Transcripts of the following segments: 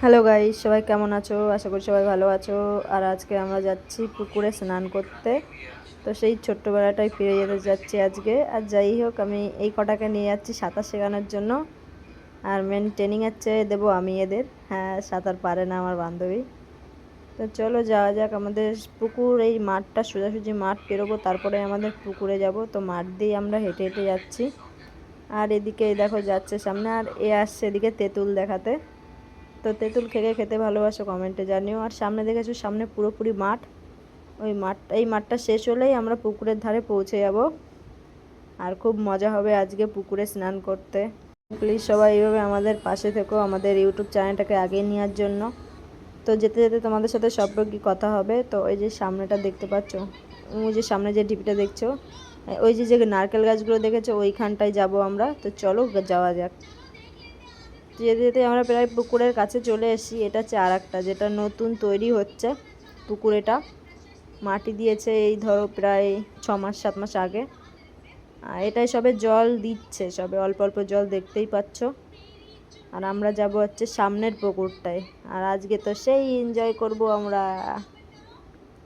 Hello guy সবাই কেমন আছো? আশা করি সবাই ভালো আছো। আর আজকে আমরা যাচ্ছি পুকুরে স্নান করতে। তো সেই ছোট্টবেলাটাই ফিরে যেতে যাচ্ছি আজকে। আর যাই হোক, আমি এই কটাকে নিয়ে যাচ্ছি সাঁতার শেখানোর জন্য। আর মেন ট্রেনিং হচ্ছে দেবো আমি এদের। হ্যাঁ সাঁতার পারে না আমার বান্ধবী। তো চলো যাওয়া যাক। আমাদের পুকুর, এই মাঠটা, সোজাসুজি মাঠ পেরোবো। তারপরে আমাদের পুকুরে যাব। তো মাঠ দিয়ে আমরা হেঁটে হেঁটে যাচ্ছি। আর এদিকে দেখো যাচ্ছে সামনে। আর এ আসছে এদিকে তেঁতুল দেখাতে। তো তেঁতুল খেয়ে খেতে ভালোবাসো কমেন্টে জানিও। আর সামনে দেখেছ, সামনে পুরোপুরি মাঠ। ওই মাঠ, এই মাঠটা শেষ হলেই আমরা পুকুরের ধারে পৌঁছে যাব। আর খুব মজা হবে আজকে পুকুরে স্নান করতে। প্লিজ সবাই এইভাবে আমাদের পাশে থেকো, আমাদের ইউটিউব চ্যানেলটাকে আগে নেওয়ার জন্য। তো যেতে যেতে তোমাদের সাথে সব কথা হবে। তো ওই যে সামনেটা দেখতে পাচ্ছ, ওই যে সামনে যে ঢিপিটা দেখছ, ওই যে যে নারকেল গাছগুলো দেখেছ, ওইখানটায় যাব আমরা। তো চলো যাওয়া যাক। যেতে যেতে আমরা প্রায় পুকুরের কাছে চলে এসেছি এটা একটা, যেটা নতুন তৈরি হচ্ছে পুকুরেটা। মাটি দিয়েছে এই ধরো প্রায় ছ মাস, সাত মাস আগে। আর এটাই সবে জল দিচ্ছে, সবে অল্প অল্প জল দেখতেই পাচ্ছ। আর আমরা যাব হচ্ছে সামনের পুকুরটায়। আর আজকে তো সেই এনজয় করব আমরা।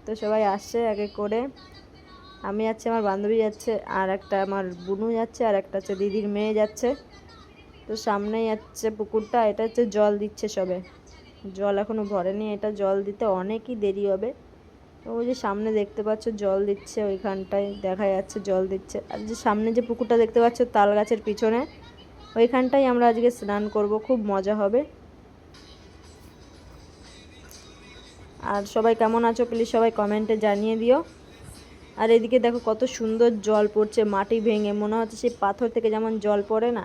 তো সবাই আসছে একে করে। আমি যাচ্ছি, আমার বান্ধবী যাচ্ছে, আর একটা আমার বুনু যাচ্ছে, আর একটা হচ্ছে দিদির মেয়ে যাচ্ছে। তো সামনেই যাচ্ছে পুকুরটা, এটা হচ্ছে জল দিচ্ছে সবে। জল এখনও ভরেনি, এটা জল দিতে অনেকই দেরি হবে। ওই যে সামনে দেখতে পাচ্ছ জল দিচ্ছে ওইখানটায়, দেখা যাচ্ছে জল দিচ্ছে। আর যে সামনে যে পুকুরটা দেখতে পাচ্ছ তাল গাছের পিছনে ওইখানটাই আমরা আজকে স্নান করব, খুব মজা হবে। আর সবাই কেমন আছো প্লিজ সবাই কমেন্টে জানিয়ে দিও। আর এদিকে দেখো কত সুন্দর জল পড়ছে, মাটি ভেঙে, মনে হচ্ছে সেই পাথর থেকে যেমন জল পড়ে না।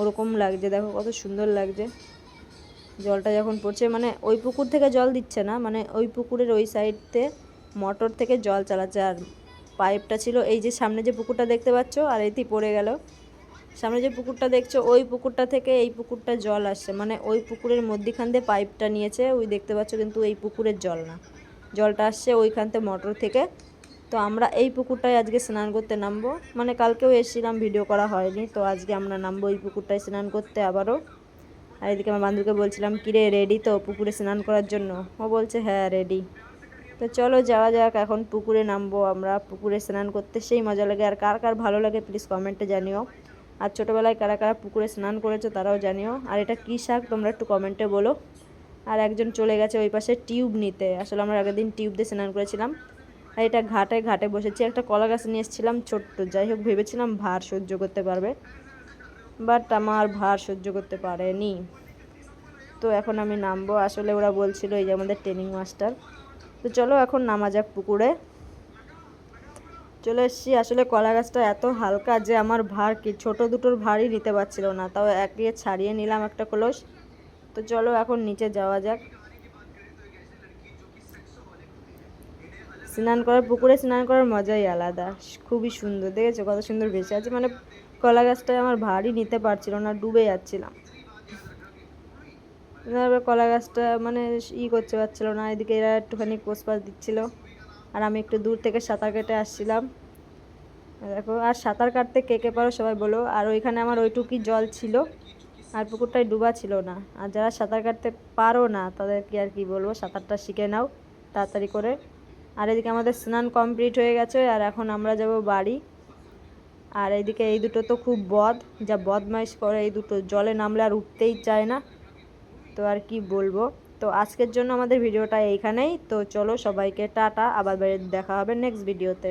ওরকম লাগছে, দেখো কত সুন্দর লাগছে। জলটা যখন পড়ছে মানে ওই পুকুর থেকে জল দিচ্ছে না মানে ওই পুকুরের ওই সাইডতে মোটর থেকে জল চালাচ্ছে। আর পাইপটা ছিল, এই যে সামনে যে পুকুরটা দেখতে পাচ্ছ, আর এটি পড়ে গেল। সামনে যে পুকুরটা দেখছ, ওই পুকুরটা থেকে এই পুকুরটা জল আসছে মানে ওই পুকুরের মধ্যিখান দিয়ে পাইপটা নিয়েছে। ওই দেখতে পাচ্ছ কিন্তু এই পুকুরের জল না। জলটা আসছে ওইখান থেকে মোটর থেকে। তো আমরা এই পুকুরটায় আজকে স্নান করতে নামবো। মানে কালকেও এসেছিলাম ভিডিও করা হয়নি, তো আজকে আমরা নামবো এই পুকুরটায় স্নান করতে আবারও। আর এদিকে আমার বান্ধবীকে বলছিলাম, কিরে রেডি তো পুকুরে স্নান করার জন্য? ও বলছে হ্যাঁ রেডি তো চলো যাওয়া যাক, এখন পুকুরে নামবো আমরা। পুকুরে স্নান করতে সেই মজা লাগে। আর কার কার ভালো লাগে প্লিজ কমেন্টে জানিও। আর ছোটোবেলায় কারা কারা পুকুরে স্নান করেছ তারাও জানিও। আর এটা কী শাক তোমরা একটু কমেন্টে বলো। আর একজন চলে গেছে ওই পাশে টিউব নিতে। আসলে আমরা আগের দিন টিউব দিয়ে স্নান করেছিলাম। আর এটা ঘাটে ঘাটে বসেছি। একটা কলা গাছ নিয়ে এসেছিলাম, ছোট্ট। যাই হোক, ভেবেছিলাম ভার সহ্য করতে পারবে। বাট আমার ভার সহ্য করতে পারেনি। তো এখন আমি নামবো। আসলে ওরা বলছিল এই যে আমাদের ট্রেনিং মাস্টার তো চলো এখন নামা যাক পুকুরে। চলে এসেছি। আসলে কলা গাছটা এত হালকা যে আমার ভার কি, ছোট দুটোর ভারই নিতে পারছিল না। তাও একে ছাড়িয়ে নিলাম একটা কলস। তো চলো এখন নিচে যাওয়া যাক। স্নান করার, পুকুরে স্নান করার মজাই আলাদা। খুবই সুন্দর, দেখেছ কত সুন্দর ভেসে আছে? মানে কলা গাছটায় আমার ভারী নিতে পারছিল না, ডুবে যাচ্ছিলাম। তারপরে কলা গাছটা মানে ই করতে পারছিল না, এদিকে এরা একটুখানি পোষপাস দিচ্ছিল। আর আমি একটু দূর থেকে সাঁতার কেটে আসছিলাম। দেখো, আর সাঁতার কাটতে কে কে পারো সবাই বলো। আর ওইখানে আমার ওইটুকুই জল ছিল, আর পুকুরটায় ডুবা ছিল না। আর যারা সাঁতার কাটতে পারো না, তাদেরকে আর কি বলব, সাঁতারটা শিখে নাও, তাড়াতাড়ি করে। আর এদিকে আমাদের স্নান কমপ্লিট হয়ে গেছে, আর এখন আমরা যাব বাড়ি। আর এদিকে এই দুটো তো খুব বদ, যা বদমাইশ করে এই দুটো জলে নামলে আর উঠতেই চায় না। তো আর কি বলব? তো আজকের জন্য আমাদের ভিডিওটা এইখানেই। তো চলো সবাইকে টাটা, আবার দেখা হবে নেক্সট ভিডিওতে